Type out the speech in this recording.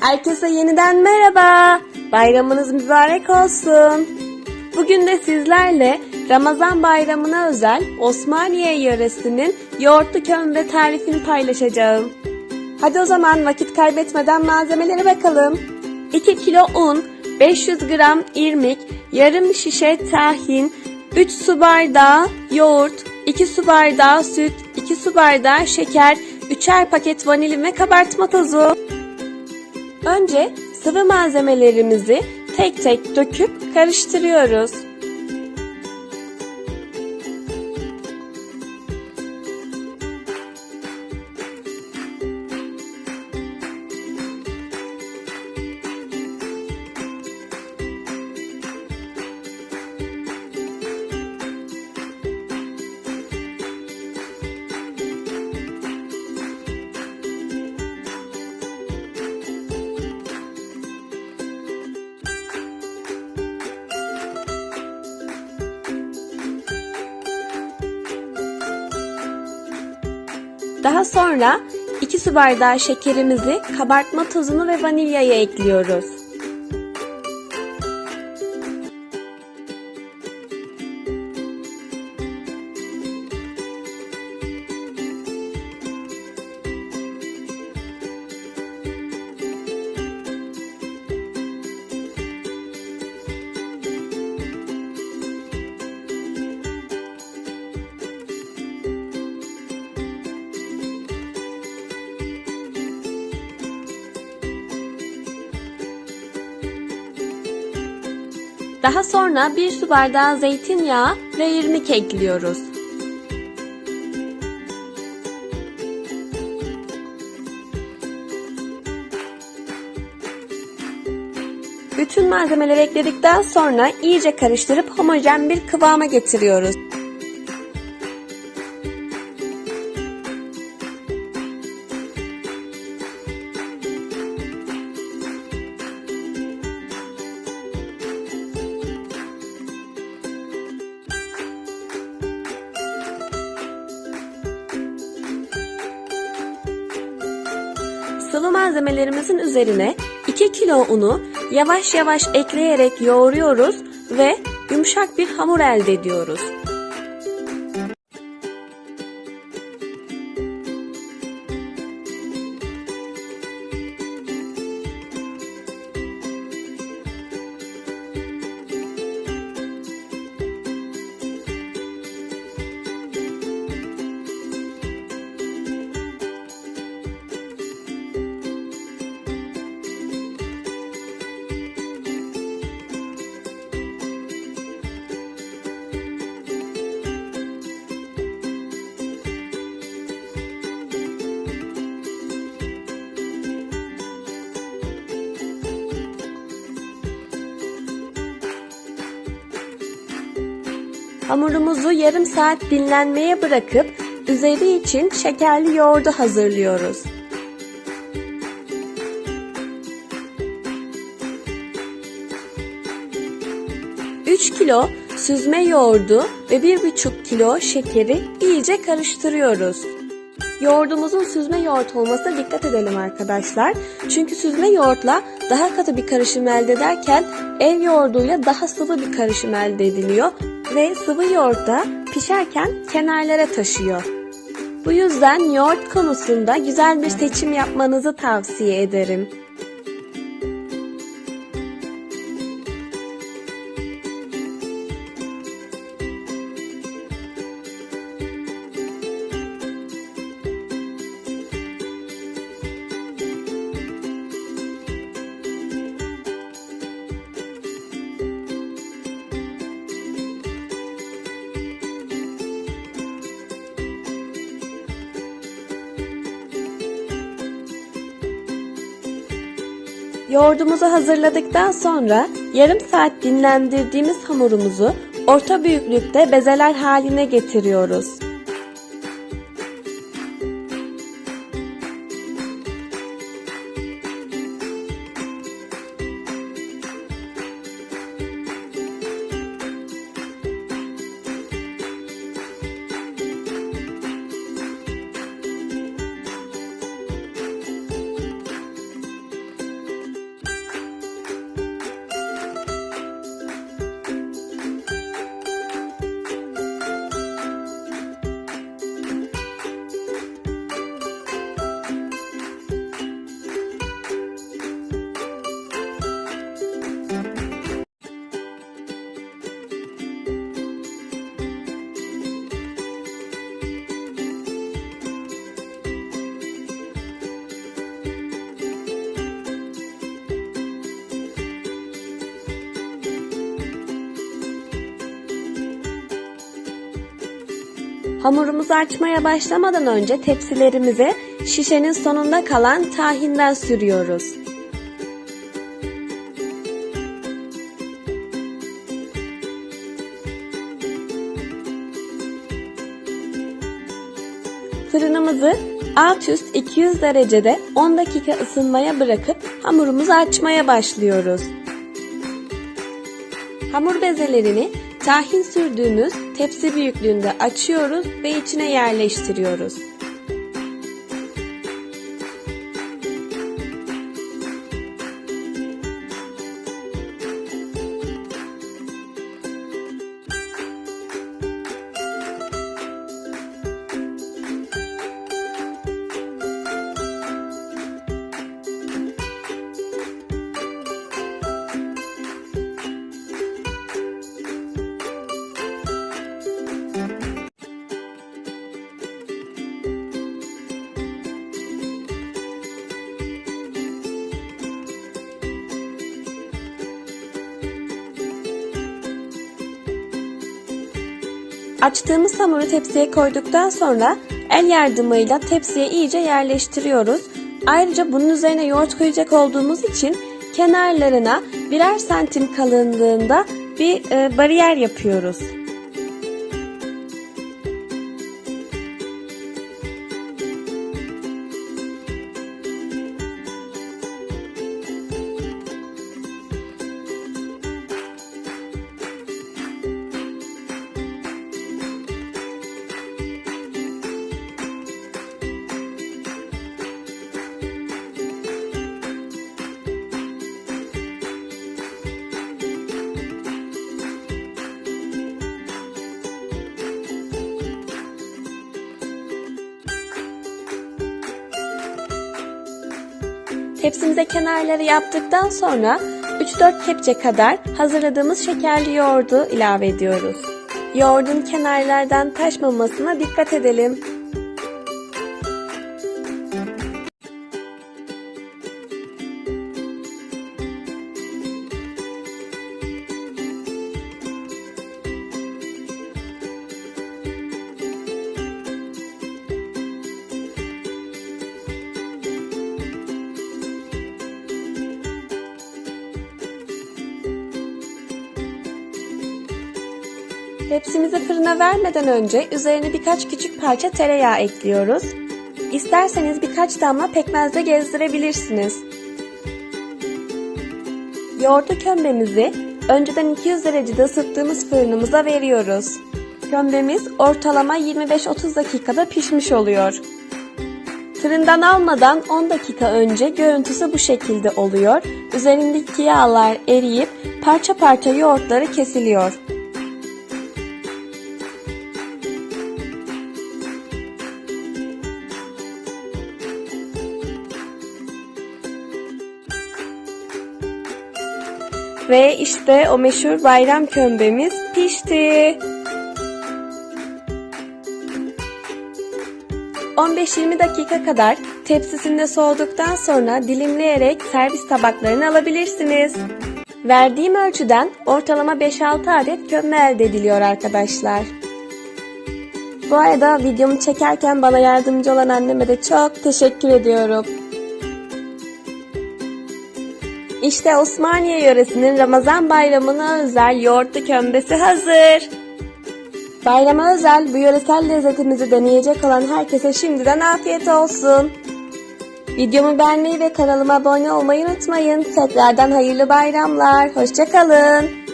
Herkese yeniden merhaba. Bayramınız mübarek olsun. Bugün de sizlerle Ramazan bayramına özel Osmaniye yöresinin yoğurtlu kömbe tarifini paylaşacağım. Hadi o zaman vakit kaybetmeden malzemelere bakalım. 2 kilo un, 500 gram irmik, yarım şişe tahin, 3 su bardağı yoğurt, 2 su bardağı süt, 2 su bardağı şeker, 3'er paket vanilin ve kabartma tozu. Önce sıvı malzemelerimizi tek tek döküp karıştırıyoruz. Daha sonra 2 su bardağı şekerimizi, kabartma tozunu ve vanilyayı ekliyoruz. Daha sonra 1 su bardağı zeytinyağı ve irmik ekliyoruz. Bütün malzemeleri ekledikten sonra iyice karıştırıp homojen bir kıvama getiriyoruz. Malzemelerimizin üzerine 2 kilo unu yavaş yavaş ekleyerek yoğuruyoruz ve yumuşak bir hamur elde ediyoruz. Hamurumuzu yarım saat dinlenmeye bırakıp üzeri için şekerli yoğurdu hazırlıyoruz. Üç kilo süzme yoğurdu ve 1,5 kilo şekeri iyice karıştırıyoruz. Yoğurdumuzun süzme yoğurt olmasına dikkat edelim arkadaşlar. Çünkü süzme yoğurtla daha katı bir karışım elde ederken ev yoğurduyla daha sıvı bir karışım elde ediliyor ve sıvı yoğurt da pişerken kenarlara taşıyor. Bu yüzden yoğurt konusunda güzel bir seçim yapmanızı tavsiye ederim. Yoğurdumuzu hazırladıktan sonra yarım saat dinlendirdiğimiz hamurumuzu orta büyüklükte bezeler haline getiriyoruz. Hamurumuzu açmaya başlamadan önce tepsilerimize şişenin sonunda kalan tahinden sürüyoruz. Fırınımızı alt üst 200 derecede 10 dakika ısınmaya bırakıp hamurumuzu açmaya başlıyoruz. Hamur bezelerini tahin sürdüğümüz tepsi büyüklüğünde açıyoruz ve içine yerleştiriyoruz. Açtığımız hamuru tepsiye koyduktan sonra el yardımıyla tepsiye iyice yerleştiriyoruz. Ayrıca bunun üzerine yoğurt koyacak olduğumuz için kenarlarına birer santim kalınlığında bir e, bariyer yapıyoruz. Tepsimize kenarları yaptıktan sonra 3-4 kepçe kadar hazırladığımız şekerli yoğurdu ilave ediyoruz. Yoğurdun kenarlardan taşmamasına dikkat edelim. Tepsimizi fırına vermeden önce üzerine birkaç küçük parça tereyağı ekliyoruz. İsterseniz birkaç damla pekmezde gezdirebilirsiniz. Yoğurtlu kömbemizi önceden 200 derecede ısıttığımız fırınımıza veriyoruz. Kömbemiz ortalama 25-30 dakikada pişmiş oluyor. Fırından almadan 10 dakika önce görüntüsü bu şekilde oluyor. Üzerindeki yağlar eriyip parça parça yoğurtları kesiliyor. Ve işte o meşhur bayram kömbemiz pişti. 15-20 dakika kadar tepsisinde soğuduktan sonra dilimleyerek servis tabaklarına alabilirsiniz. Verdiğim ölçüden ortalama 5-6 adet kömbe elde ediliyor arkadaşlar. Bu arada videomu çekerken bana yardımcı olan anneme de çok teşekkür ediyorum. İşte Osmaniye yöresinin Ramazan bayramına özel yoğurtlu kömbesi hazır. Bayrama özel bu yöresel lezzetimizi deneyecek olan herkese şimdiden afiyet olsun. Videomu beğenmeyi ve kanalıma abone olmayı unutmayın. Tekrardan hayırlı bayramlar. Hoşçakalın.